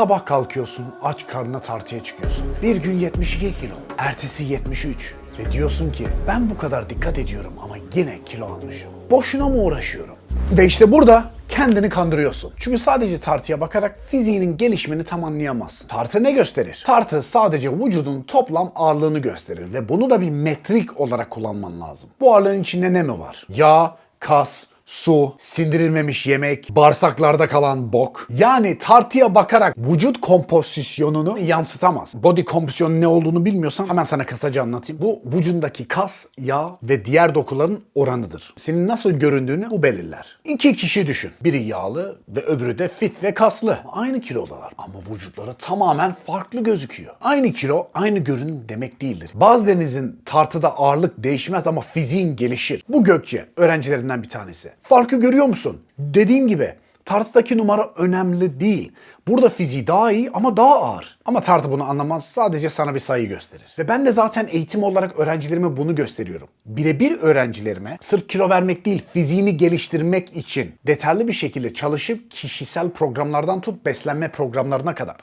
Sabah kalkıyorsun, aç karnına tartıya çıkıyorsun. Bir gün 72 kilo, ertesi 73. Ve diyorsun ki ben bu kadar dikkat ediyorum ama yine kilo almışım. Boşuna mı uğraşıyorum? Ve işte burada kendini kandırıyorsun. Çünkü sadece tartıya bakarak fiziğinin gelişimini tam anlayamazsın. Tartı ne gösterir? Tartı sadece vücudun toplam ağırlığını gösterir ve bunu da bir metrik olarak kullanman lazım. Bu ağırlığın içinde ne mi var? Yağ, kas, su, sindirilmemiş yemek, bağırsaklarda kalan bok. Yani tartıya bakarak vücut kompozisyonunu yansıtamaz. Body kompozisyonu ne olduğunu bilmiyorsan hemen sana kısaca anlatayım. Bu vücudundaki kas, yağ ve diğer dokuların oranıdır. Senin nasıl göründüğünü bu belirler. İki kişi düşün. Biri yağlı ve öbürü de fit ve kaslı. Aynı kilodalar ama vücutları tamamen farklı gözüküyor. Aynı kilo aynı görünüm demek değildir. Bazılarınızın tartıda ağırlık değişmez ama fiziğin gelişir. Bu Gökçe öğrencilerinden bir tanesi. Farkı görüyor musun? Dediğim gibi tartıdaki numara önemli değil. Burada fiziği daha iyi ama daha ağır. Ama tartı bunu anlamaz. Sadece sana bir sayı gösterir. Ve ben de zaten eğitim olarak öğrencilerime bunu gösteriyorum. Birebir öğrencilerime sırf kilo vermek değil fiziğini geliştirmek için detaylı bir şekilde çalışıp kişisel programlardan tut beslenme programlarına kadar.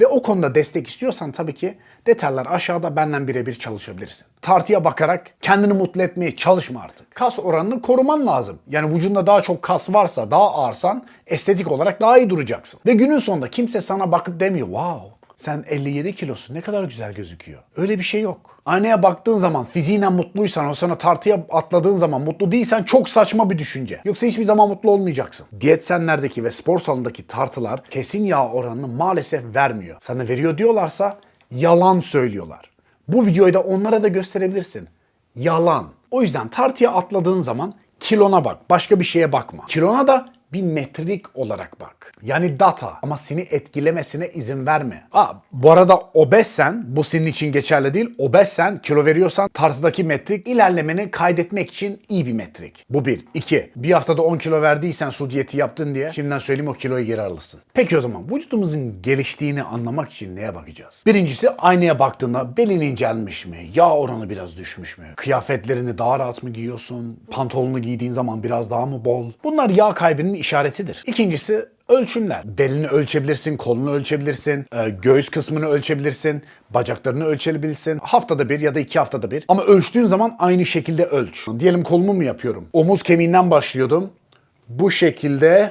Ve o konuda destek istiyorsan tabii ki detaylar aşağıda benden birebir çalışabilirsin. Tartıya bakarak kendini mutlu etmeye çalışma artık. Kas oranını koruman lazım. Yani vücudunda daha çok kas varsa, daha ağırsan estetik olarak daha iyi duracaksın. Ve günün sonunda kimse sana bakıp demiyor wow sen 57 kilosun ne kadar güzel gözüküyor. Öyle bir şey yok. Aynaya baktığın zaman fiziğinden mutluysan o sana tartıya atladığın zaman mutlu değilsen çok saçma bir düşünce. Yoksa hiçbir zaman mutlu olmayacaksın. Diyetisyenlerdeki ve spor salonundaki tartılar kesin yağ oranını maalesef vermiyor. Sana veriyor diyorlarsa yalan söylüyorlar. Bu videoyu da onlara da gösterebilirsin. Yalan. O yüzden tartıya atladığın zaman kilona bak. Başka bir şeye bakma. Kilona da bir metrik olarak bak. Yani data ama seni etkilemesine izin verme. Aa, bu arada obezsen, bu senin için geçerli değil. Obezsen, kilo veriyorsan tartıdaki metrik ilerlemeni kaydetmek için iyi bir metrik. Bu bir. İki, bir haftada 10 kilo verdiysen su diyeti yaptın diye şimdiden söyleyeyim o kiloyu geri alırsın. Peki o zaman vücudumuzun geliştiğini anlamak için neye bakacağız? Birincisi aynaya baktığında belin incelmiş mi? Yağ oranı biraz düşmüş mü? Kıyafetlerini daha rahat mı giyiyorsun? Pantolonu giydiğin zaman biraz daha mı bol? Bunlar yağ kaybının işaretidir. İkincisi ölçümler. Belini ölçebilirsin, kolunu ölçebilirsin, e, göğüs kısmını ölçebilirsin, bacaklarını ölçebilirsin. Haftada bir ya da iki haftada bir. Ama ölçtüğün zaman aynı şekilde ölç. Diyelim kolumu mu yapıyorum? Omuz kemiğinden başlıyordum. Bu şekilde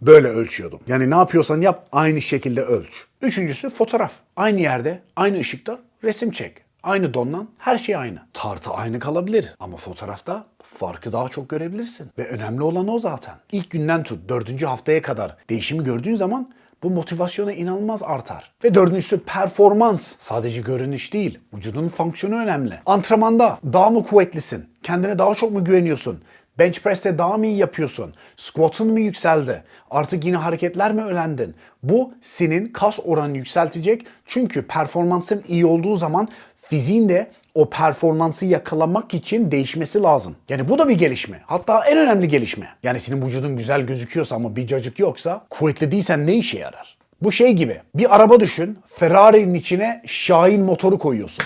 böyle ölçüyordum. Yani ne yapıyorsan yap aynı şekilde ölç. Üçüncüsü fotoğraf. Aynı yerde, aynı ışıkta resim çek. Aynı donlan, her şey aynı. Tartı aynı kalabilir ama fotoğrafta farkı daha çok görebilirsin. Ve önemli olan o zaten. İlk günden tut dördüncü haftaya kadar değişimi gördüğün zaman bu motivasyona inanılmaz artar. Ve dördüncüsü performans. Sadece görünüş değil, vücudun fonksiyonu önemli. Antrenmanda daha mı kuvvetlisin? Kendine daha çok mu güveniyorsun? Bench press'te daha mı iyi yapıyorsun? Squat'ın mı yükseldi? Artık yine hareketler mi öğrendin? Bu senin kas oranını yükseltecek. Çünkü performansın iyi olduğu zaman fiziğin de o performansı yakalamak için değişmesi lazım. Yani bu da bir gelişme. Hatta en önemli gelişme. Yani senin vücudun güzel gözüküyorsa ama bir cacık yoksa kuvvetli değilsen ne işe yarar? Bu şey gibi. Bir araba düşün. Ferrari'nin içine Şahin motoru koyuyorsun.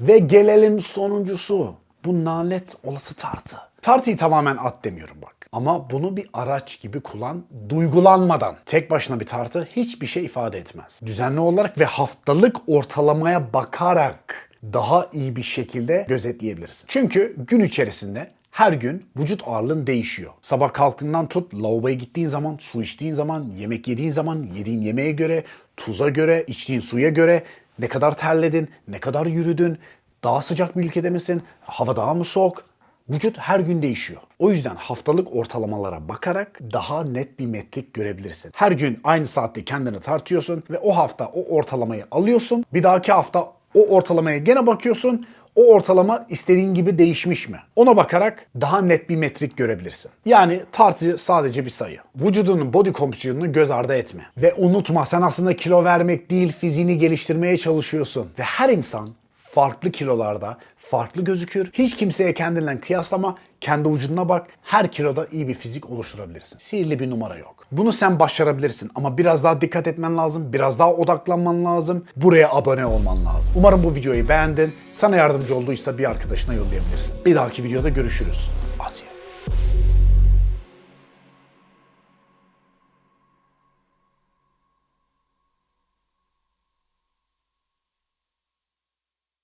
Ve gelelim sonuncusu. Bu nalet olası tartı. Tartıyı tamamen at demiyorum bak. Ama bunu bir araç gibi kullan, duygulanmadan. Tek başına bir tartı hiçbir şey ifade etmez. Düzenli olarak ve haftalık ortalamaya bakarak daha iyi bir şekilde gözetleyebilirsin. Çünkü gün içerisinde her gün vücut ağırlığın değişiyor. Sabah kalkından tut, lavaboya gittiğin zaman, su içtiğin zaman, yemek yediğin zaman, yediğin yemeğe göre, tuza göre, içtiğin suya göre ne kadar terledin, ne kadar yürüdün, daha sıcak bir ülkede misin, hava daha mı soğuk, Vücut her gün değişiyor. O yüzden haftalık ortalamalara bakarak daha net bir metrik görebilirsin. Her gün aynı saatte kendini tartıyorsun ve o hafta o ortalamayı alıyorsun. Bir dahaki hafta o ortalamaya gene bakıyorsun. O ortalama istediğin gibi değişmiş mi? Ona bakarak daha net bir metrik görebilirsin. Yani tartı sadece bir sayı. Vücudunun body kompozisyonunu göz ardı etme. Ve unutma sen aslında kilo vermek değil fiziğini geliştirmeye çalışıyorsun. Ve her insan farklı kilolarda farklı gözükür. Hiç kimseye kendinden kıyaslama. Kendi vücuduna bak. Her kiloda iyi bir fizik oluşturabilirsin. Sihirli bir numara yok. Bunu sen başarabilirsin ama biraz daha dikkat etmen lazım. Biraz daha odaklanman lazım. Buraya abone olman lazım. Umarım bu videoyu beğendin. Sana yardımcı olduysa bir arkadaşına yollayabilirsin. Bir dahaki videoda görüşürüz.